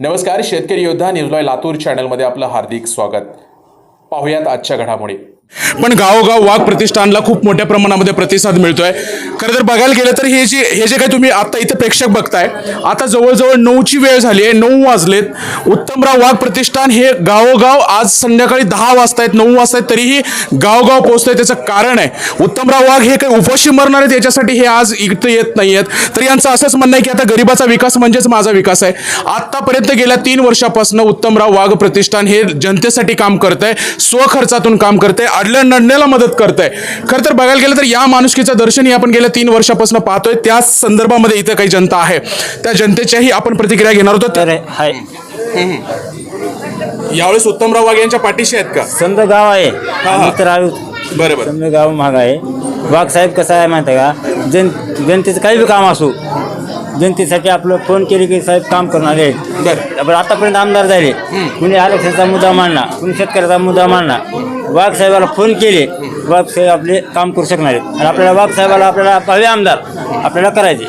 नमस्कार शेतकरी योद्धा न्यूजलॉय लातूर चॅनलमध्ये आपलं हार्दिक स्वागत. पाहुयात आजच्या घडामोडी. पण गावोगाव वाघ प्रतिष्ठानला खूप मोठ्या प्रमाणामध्ये प्रतिसाद मिळतोय. खरं तर बघायला गेलं तर हे जे हे जे काही तुम्ही आता इथे प्रेक्षक बघताय आता जवळजवळ नऊची वेळ झाली आहे नऊ वाजलेत. उत्तमराव वाघ प्रतिष्ठान हे गावोगाव आज संध्याकाळी दहा वाजता आहेत नऊ वाजता आहेत तरीही गावगाव पोहोचतंय त्याचं कारण आहे. उत्तमराव वाघ हे काही उपाशी मरणार आहेत याच्यासाठी हे आज इथं येत नाही आहेत तर यांचं असंच म्हणणं आहे की आता गरिबाचा विकास म्हणजेच माझा विकास आहे. आत्तापर्यंत गेल्या तीन वर्षापासून उत्तमराव वाघ प्रतिष्ठान हे जनतेसाठी काम करत आहे स्वखर्चातून काम करत आहे अडल्या नडण्याला मदत करत आहे खरं तर बघायला गेलं तर या माणुसकीचं दर्शनही आपण गेल्या तीन वर्षापासून पाहतोय. त्या संदर्भामध्ये इथं काही जनता आहे. त्या जनतेच्याही आपण प्रतिक्रिया घेणार होतो. तर हाय. यावेळेस उत्तमराव वाघ यांच्या पाठीशी आहेत का? समजा गाव आहे. हा. मित्र आलो. बरं बरं समजा गाव महाग आहे. वाघ साहेब कसं आहे माहिती आहे का? जन जनतेचं काही बी काम असो जनतेसाठी आपलं फोन केले की साहेब काम करणारे आहेत आतापर्यंत आमदार झाले. कुणी आरक्षणाचा मुद्दा मांडला कुणी शेतकऱ्याचा मुद्दा मांडला वाघ साहेबाला फोन केले. वाघ साहेब आपले काम करू शकणार आहेत. आणि आपल्याला वाघ साहेबाला आपल्याला हवे आमदार आपल्याला करायचे.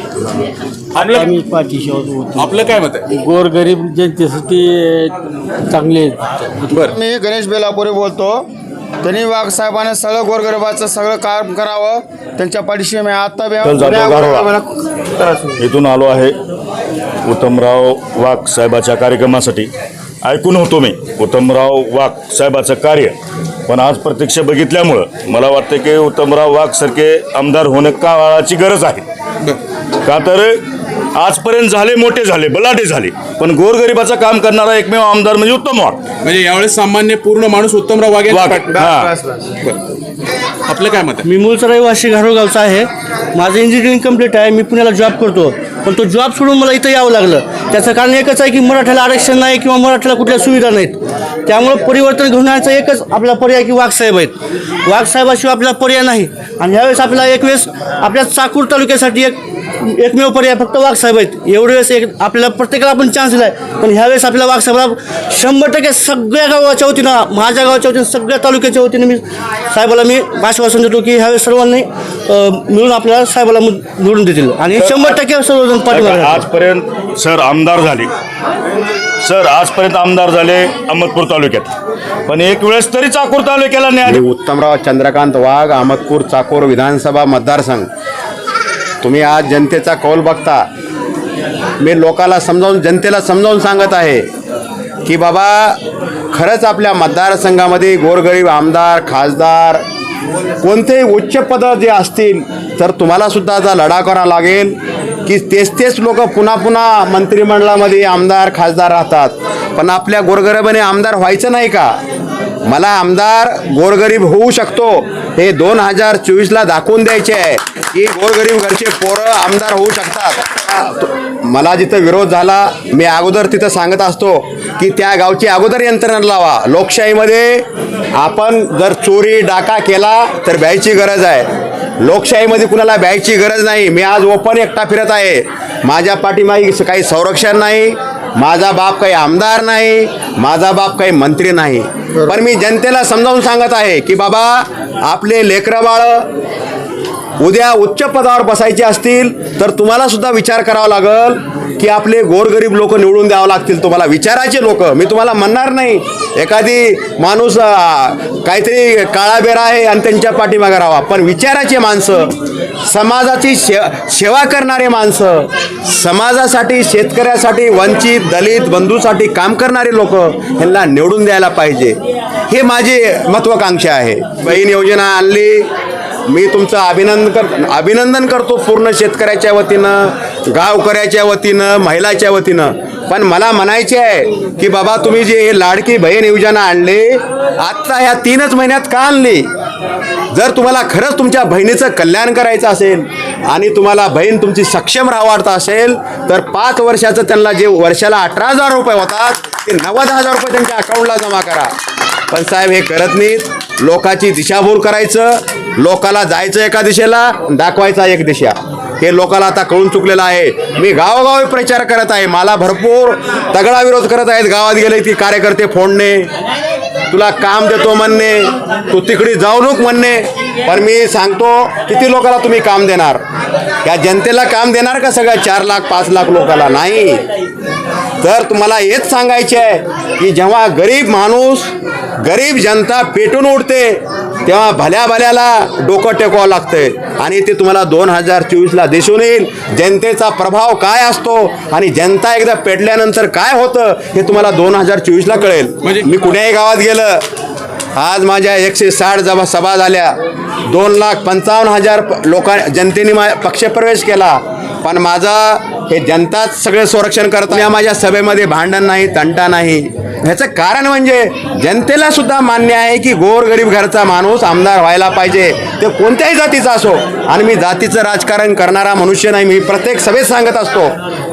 आपलं आम्ही पाठीशी होतो आपलं काय मत आहे? गोरगरीब जनतेसाठी चांगले आहेत. बरं. मी गणेश बेलापुरे बोलतो. त्यांनी वाघ साहेबांनी सगळं गोरगरिबाचं सगळं काम करावं. त्यांच्या पाठीशी मी आता बी- चल जाधव गारोळा. मला त्रास होईल. इथून आलो आहे उत्तमराव वाघ साहेबाच्या कार्यक्रमासाठी. ऐकून होतो मी उत्तमराव वाघ साहेबाचं कार्य. पण आज प्रत्यक्ष बघितल्यामुळं मला वाटतं की उत्तमराव वाघ सारखे आमदार होणं काळाची गरज आहे. का तर आजपर्यंत झाले मोठे झाले बलाढ्य झाले. पण गोरगरिबाचं काम करणारा एकमेव आमदार म्हणजे उत्तम वाघ. म्हणजे यावेळेस सामान्य पूर्ण माणूस उत्तमराव वाघ यांच्या वाघ. पाठी- हा. बस, बस. आपलं काय मत आहे? मी मूळचा रहिवासी घारोगावचा आहे. माझं इंजिनिअरिंग कंप्लीट आहे. मी पुण्याला जॉब करतो. पण तो जॉब सोडून मला इथं यावं लागलं. त्याचं कारण एकच आहे की मराठ्याला आरक्षण नाही किंवा मराठ्याला कुठल्या सुविधा नाहीत. त्यामुळं परिवर्तन घेण्याचा एकच आपला पर्याय की वाघसाहेब आहेत. वाघसाहेबाशिवाय आपला पर्याय नाही. आणि ह्यावेळेस आपल्याला एक वेळेस आपल्या चाकूर तालुक्यासाठी एक एकमेव पर्याय फक्त वाघसाहेब आहेत. एवढे वेळेस एक आपल्याला प्रत्येकाला आपण चान्स दिला आहे पण ह्यावेळेस आपल्या वाघसाहेबाला शंभर टक्के सगळ्या गावाच्या वतीनं माझ्या गावाच्या वतीनं सगळ्या तालुक्याच्या वतीनं मी साहेबाला मी आश्वासन देतो की ह्यावेळेस सर्वांनी मिळून आपल्याला साहेबाला निवडून देतील. आणि शंभर टक्के सर्वजण पाठिंबा देतील. आजपर्यंत सर आमदार झाले. सर आजपर्यंत आमदार झाले अहमदपूर तालुक्यात. पण एक वेळेस तरी चाकूर तालुक्याला न्याय उत्तमराव चंद्रकांत वाघ अहमदपूर चाकोर विधानसभा मतदारसंघ. तुम्ही आज जनतेचा कौल बघता. मी लोकाला समजावून जनतेला समजावून सांगत आहे की बाबा खरंच आपल्या मतदारसंघामध्ये गोरगरीब आमदार खासदार कोणतेही उच्च पद जे असतील तर तुम्हालासुद्धा आता लढा करावा लागेल. की तेच तेच लोक पुन्हा पुन्हा मंत्रिमंडळामध्ये आमदार खासदार राहतात. पण आपल्या गोरगरिबाने आमदार व्हायचं नाही का? मला आमदार गोरगरीब होऊ शकतो हे दोन हजार चोवीसला दाखवून द्यायचे आहे. की गोरगरीब घरचे पोरं आमदार होऊ शकतात. मला जिथं विरोध झाला मी अगोदर तिथं सांगत असतो की त्या गावची अगोदर यंत्रणा लावा. लोकशाहीमध्ये आपण जर चोरी डाका केला तर ब्यायची गरज आहे. लोकशाहीमध्ये कुणाला ब्यायची गरज नाही. मी आज ओपन एकटा फिरत आहे. माझ्या पाठीमागे काही संरक्षण नाही. माझा बाप काही आमदार नाही माझा बाप काही मंत्री नाही. पण मी जनतेला समजावून सांगत आहे की बाबा आपले लेकरं बाळं उद्या उच्च पदावर बसायचे असतील तर तुम्हाला सुद्धा विचार करावा लागल की आपले गोरगरीब लोक निवडून द्यावं लागतील. तुम्हाला विचारायचे लोक मी तुम्हाला म्हणणार नाही. एखादी माणूस काहीतरी काळाबेरा आहे आणि त्यांच्या पाठीमागे राहावा. पण विचाराचे माणसं समाजाची शे सेवा करणारे माणसं समाजासाठी शेतकऱ्यासाठी वंचित दलित बंधूसाठी काम करणारे लोक यांना निवडून द्यायला पाहिजे. हे माझी महत्त्वाकांक्षा आहे. बहीण योजना आणली मी तुमचं अभिनंदन कर अभिनंदन करतो पूर्ण शेतकऱ्याच्या वतीनं गावकऱ्याच्या वतीनं महिलाच्या वतीनं. पण मला म्हणायचे आहे की बाबा तुम्ही जे हे लाडकी बहीण योजना आणली आत्ता ह्या तीनच महिन्यात का आणली? जर तुम्हाला खरंच तुमच्या बहिणीचं कल्याण करायचं असेल आणि तुम्हाला बहीण तुमची सक्षम राहावाडता असेल तर पाच वर्षाचं त्यांना जे वर्षाला अठरा हजार रुपये होतात ते नव्वद हजार रुपये त्यांच्या अकाउंटला जमा करा. पण साहेब हे करत नाहीत. लोकाची दिशाभूल करायचं लोकाला जायचं एका दिशेला दाखवायचा एक दिशा. हे लोकाला आता कळून चुकलेलं आहे. मी गावोगावी प्रचार करत आहे. मला भरपूर तगडा विरोध करत आहेत. गावात गेले की कार्यकर्ते फोडणे. तुला काम देतो म्हणणे. तू तिकडे जाऊ नको म्हणणे. पण मी सांगतो किती लोकाला तुम्ही काम देणार? या जनतेला काम देणार का सगळ्या चार लाख पाच लाख लोकाला? नाही. तर तुम्हाला हेच सांगायचे आहे की जेव्हा गरीब माणूस गरीब जनता पेटून उठते तेव्हा भल्या भल्याला डोकं टेकवावं लागतंय. आणि ते तुम्हाला दोन हजार चोवीसला दिसून येईल. जनतेचा प्रभाव काय असतो आणि जनता एकदा पेटल्यानंतर काय होतं हे तुम्हाला दोन हजार चोवीसला कळेल. म्हणजे- मी कुठल्याही गावात गेलं आज माझ्या एकशे साठ जबा सभा झाल्या. दोन लाख पंचावन्न हजार लोकां जनतेने मा पक्षप्रवेश केला. पण माझा हे जनताच सगळे संरक्षण करत या माझ्या सभेमध्ये भांडण नाही तंटा नाही. ह्याचं कारण म्हणजे जनतेला सुद्धा मान्य आहे की गोरगरीब घरचा माणूस आमदार व्हायला पाहिजे. ते कोणत्याही जातीचा असो आणि मी जातीचं राजकारण करणारा मनुष्य नाही मी प्रत्येक सभेत सांगत असतो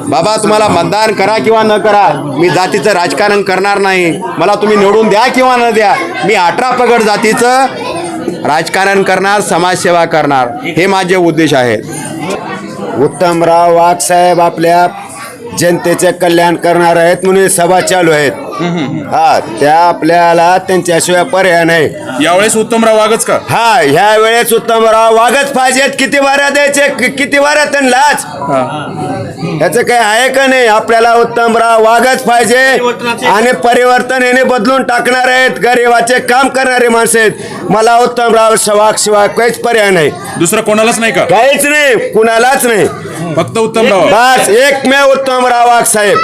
बाबा तुम्हाला मतदान करा किंवा न करा मी जातीचं राजकारण करणार नाही. मला तुम्ही निवडून द्या किंवा न द्या. मी अठरा पगड जातीचं राजकारण करणार समाजसेवा करणार. हे माझे उद्देश आहेत. उत्तमराव वाघ साहेब आपल्या जनतेचे कल्याण करणार आहेत म्हणून सभा चालू आहेत. हा त्या आपल्याला त्यांच्याशिवाय पर्याय नाही. यावेळेस उत्तमराव वाघच का? हा ह्या वेळेस उत्तमराव वाघच पाहिजेत. किती वाऱ्या द्यायचे? कि- किती वाऱ्या त्यांनाच ह्याचं काही आहे का नाही? आपल्याला उत्तमराव वाघच पाहिजे. आणि परिवर्तन याने बदलून टाकणार आहेत. गरीबाचे काम करणारे माणसं आहेत. मला उत्तमराव वाघ शिवाय काहीच पर्याय नाही. दुसरं कोणालाच नाही का? काहीच नाही. कुणालाच नाही. फक्त उत्तमराव बस. एकमेव उत्तमराव वाघ साहेब.